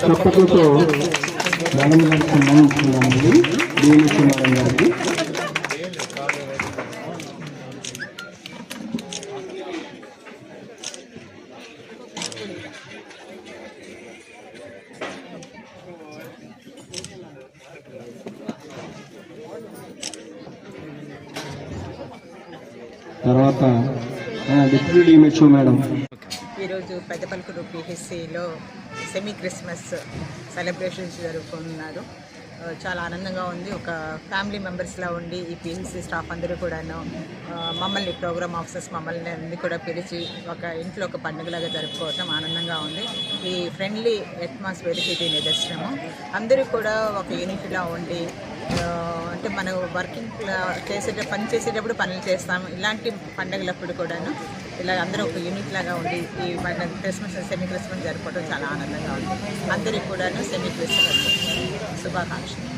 చప్పట్లతో ధనం సన్మానిస్తున్నామండి గారికి తర్వాత డిప్యూటీ డిఎంహెచ్ఓ మేడం. ఈరోజు పెద్దపల్కూరు పిహెచ్సిలో సెమీ క్రిస్మస్ సెలబ్రేషన్స్ జరుపుకున్నారు చాలా ఆనందంగా ఉంది. ఒక ఫ్యామిలీ మెంబర్స్లా ఉండి ఈ పిహెచ్సి స్టాఫ్ అందరూ కూడాను మమ్మల్ని ప్రోగ్రామ్ ఆఫీసర్స్ మమ్మల్ని అన్ని కూడా పిలిచి ఒక ఇంట్లో ఒక పండుగలాగా జరుపుకోవటం ఆనందంగా ఉంది. ఈ ఫ్రెండ్లీ అట్మాస్ఫియర్కి ఇది నిదర్శనము. అందరూ కూడా ఒక యూనిట్లా ఉండి అంటే మనం వర్కింగ్ చేసేట పని చేసేటప్పుడు పనులు చేస్తాం ఇలాంటి పండుగలప్పుడు కూడాను ఇలా అందరూ ఒక యూనిట్ లాగా ఉండి ఈ పండుగ క్రిస్మస్ సెమీ క్రిస్మస్ జరుపుకోవడం చాలా ఆనందంగా ఉంది అందరికీ కూడాను సెమీ క్రిస్మస్ శుభాకాంక్షలు.